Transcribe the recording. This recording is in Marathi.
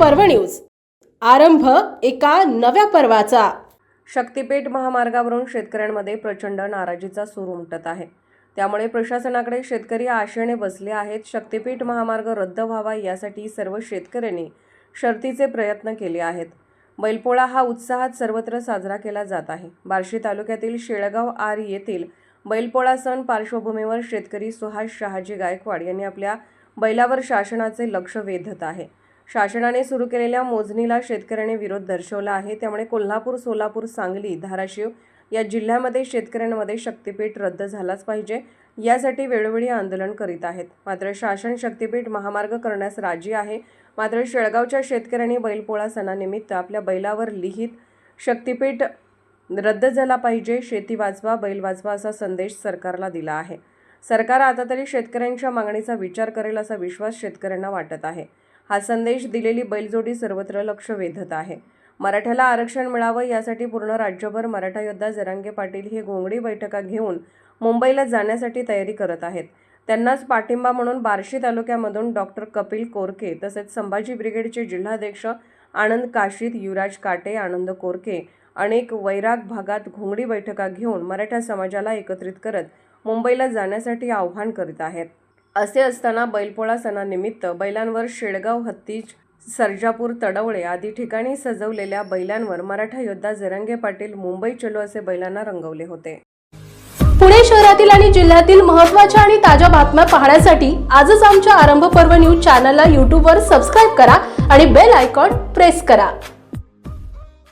पर्व न्यूज. आरंभ एका नव्या पर्वाचा. शक्तीपेठ महामार्गावरून शेतकऱ्यांमध्ये प्रचंड नाराजीचा सूर उमटत आहे. त्यामुळे प्रशासनाकडे शेतकरी आशेने बसले आहेत. शक्तीपीठ महामार्ग रद्द व्हावा यासाठी सर्व शेतकऱ्यांनी शर्तीचे प्रयत्न केले आहेत. बैलपोळा हा उत्साहात सर्वत्र साजरा केला जात आहे. बार्शी तालुक्यातील शेळगाव आर येथील बैलपोळा सण पार्श्वभूमीवर शेतकरी सुहास शहाजी गायकवाड यांनी आपल्या बैलावर शासनाचे लक्ष वेधत आहे. शासनाने सुरू केलेल्या मोजणीला शेतकऱ्यांनी विरोध दर्शवला आहे. त्यामुळे कोल्हापूर सोलापूर सांगली धाराशिव या जिल्ह्यामध्ये शेतकऱ्यांमध्ये शक्तीपीठ रद्द झालाच पाहिजे. यासाठी वेळोवेळी आंदोलन करीत आहेत. मात्र शासन शक्तीपीठ महामार्ग करण्यास राजी आहे. मात्र शेळगावच्या शेतकऱ्यांनी बैलपोळा सणानिमित्त आपल्या बैलावर लिहित शक्तीपीठ रद्द झाला पाहिजे शेती वाचवा बैल वाचवा असा संदेश सरकारला दिला आहे. सरकार आता तरी शेतकऱ्यांच्या मागणीचा विचार करेल असा विश्वास शेतकऱ्यांना वाटत आहे. हा संदेश दिलेली बैलजोडी सर्वत्र लक्ष वेधत आहे. मराठ्याला आरक्षण मिळावं यासाठी पूर्ण राज्यभर मराठा योद्धा जरांगे पाटील हे घोंगडी बैठका घेऊन मुंबईला जाण्यासाठी तयारी करत आहेत. त्यांनाच पाठिंबा म्हणून बार्शी तालुक्यामधून डॉक्टर कपिल कोरके तसेच संभाजी ब्रिगेडचे जिल्हाध्यक्ष आनंद काशीत युवराज काटे आनंद कोरके अनेक वैराग भागात घोंगडी बैठका घेऊन मराठा समाजाला एकत्रित करत मुंबईला जाण्यासाठी आव्हान करीत आहेत. असे असताना बैलपोळा सणानिमित्त बैलांवर शेळगाव हत्तीज सर्जापूर तडवळे आदी ठिकाणी सजवलेल्या बैलांवर मराठा योद्धा जरंगे पाटील मुंबई चलो असे बैलांना रंगवले होते. पुणे शहरातील आणि जिल्ह्यातील महत्त्वाच्या आणि ताज्या बातम्या पाहण्यासाठी आजच आमच्या आरंभ पर्व न्यूज चॅनलला यूट्यूबवर सबस्क्राईब करा आणि बेल आयकॉन प्रेस करा.